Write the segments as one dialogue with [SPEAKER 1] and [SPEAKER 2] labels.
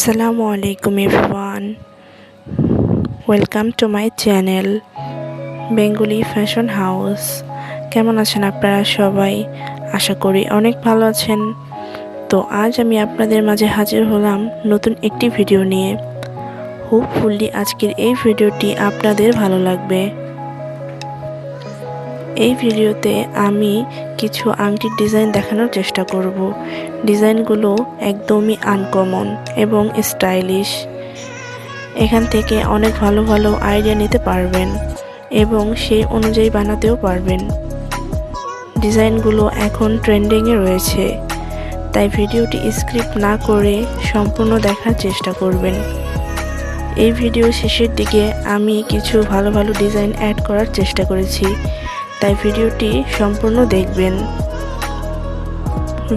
[SPEAKER 1] আসসালামু আলাইকুম everyone. Welcome to my channel Bengali fashion house কেমন আছেন আপনারা সবাই? আশা করি অনেক ভালো আছেন। তো আজ আমি আপনাদের মাঝে হাজির হলাম নতুন একটি ভিডিও নিয়ে। হোপফুলি আজকের এই ভিডিওটি আপনাদের ভালো লাগবে। এই ভিডিওতে আমি কিছু আংটির ডিজাইন দেখানোর চেষ্টা করব। ডিজাইনগুলো একদমই আনকমন এবং স্টাইলিশ এখান থেকে অনেক ভালো ভালো আইডিয়া নিতে পারবেন এবং সেই অনুযায়ী বানাতেও পারবেন। ডিজাইনগুলো এখন ট্রেন্ডিংয়ে রয়েছে, তাই ভিডিওটি স্ক্রিপ্ট না করে সম্পূর্ণ দেখার চেষ্টা করবেন। এই ভিডিও শেষের দিকে আমি কিছু ভালো ভালো ডিজাইন অ্যাড করার চেষ্টা করেছি। তাই ভিডিওটি সম্পূর্ণ দেখবেন।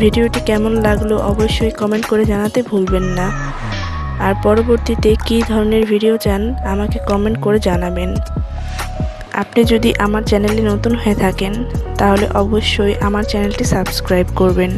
[SPEAKER 1] ভিডিওটি কেমন লাগল অবশ্যই কমেন্ট করে জানাতে ভুলবেন না। আর পরবর্তীতে কী ধরনের ভিডিও চান আমাকে কমেন্ট করে জানাবেন। আপনি যদি আমার চ্যানেলে নতুন হয়ে থাকেন, তাহলে অবশ্যই আমার চ্যানেলটি সাবস্ক্রাইব করবেন।